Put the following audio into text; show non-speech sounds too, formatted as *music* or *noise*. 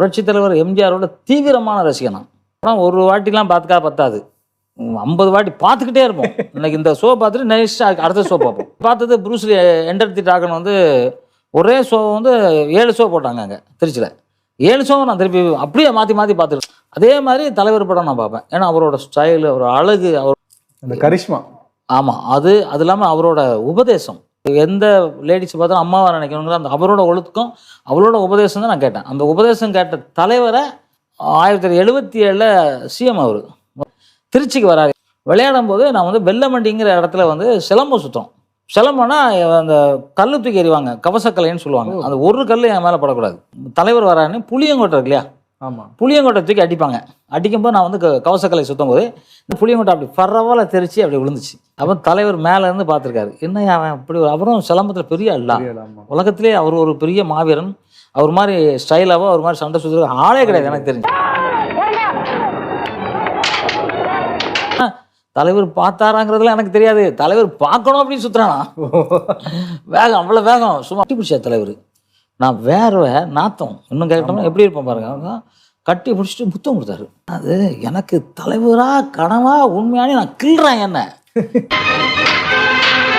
புரட்சி தலைவர் எம்ஜிஆரோட தீவிரமான ரசிகன் ஆனால் ஒரு வாட்டிலாம் பார்த்துக்கா பத்தாது. ஐம்பது வாட்டி பார்த்துக்கிட்டே இருப்போம். இன்னைக்கு இந்த ஷோ பார்த்துட்டு நெக்ஸ்ட் அடுத்த ஷோ பார்ப்போம். பார்த்தது ப்ரூஸ்லி என்டர் தி டாகன் வந்து ஒரே ஷோ வந்து ஏழு ஷோ போட்டாங்க அங்கே திருச்சியில். ஏழு ஷோ நான் திருப்பி அப்படியே மாற்றி மாற்றி பார்த்துருக்கேன். அதே மாதிரி தலைவர் படம் நான் பார்ப்பேன். ஏன்னா அவரோட ஸ்டைல் அவர் அழகு அவர் அந்த கரிஷ்மா. ஆமாம் அது அது இல்லாமல் அவரோட உபதேசம். எந்த லேடிஸ் பார்த்தா அம்மாவை நினைக்கணுங்கிற அந்த அவரோட ஒழுக்கம் அவரோட உபதேசம் தான் நான் கேட்டேன். அந்த உபதேசம் கேட்ட தலைவரை ஆயிரத்தி தொள்ளாயிரத்தி எழுபத்தி ஏழில் சிஎம் அவர். திருச்சிக்கு வராரு. விளையாடும் போது நான் வந்து வெள்ளமண்டிங்கிற இடத்துல வந்து சிலம்பம் சுத்தம். சிலம்பம்னா அந்த கல்லு தூக்கி எறிவாங்க கவசக்கலைன்னு சொல்லுவாங்க. அந்த ஒரு கல் என் மேலே படக்கூடாது. தலைவர் வரான்னு புளியங்கோட்டை இருக்கு இல்லையா? ஆமா. புளியங்கொட்டை தூக்கி அடிப்பாங்க. அடிக்கும்போது நான் வந்து கவசக்கலை சுத்தும் போது இந்த புளியங்கொட்டை அப்படி பரவாயில்ல தெரிச்சு அப்படி விழுந்துச்சு. அப்போ தலைவர் மேல இருந்து பார்த்துருக்காரு. என்ன அவன் இப்படி ஒரு- அவரும் சிலம்பத்தில் பெரிய அல்ல உலகத்திலே அவர் ஒரு பெரிய மாவீரன். அவர் மாதிரி ஸ்டைலாவோ அவர் மாதிரி சண்டை சுற்றுற ஆளே கிடையாது எனக்கு தெரிஞ்சு. தலைவர் பார்த்தாராங்கிறதுலாம் எனக்கு தெரியாது. தலைவர் பார்க்கணும் அப்படின்னு சுத்துறானா? வேகம் அவ்வளோ வேகம். சும்மா கட்டி பிடிச்சா தலைவர். நான் வேர்வை நாத்தம். இன்னும் கேட்டோம்னா எப்படி இருப்பேன் பாருங்க. கட்டி பிடிச்சிட்டு முத்தம் கொடுத்தாரு. அது எனக்கு தலைவரா கனவா உண்மையானே நான் கிள்றேன் என்ன. *laughs*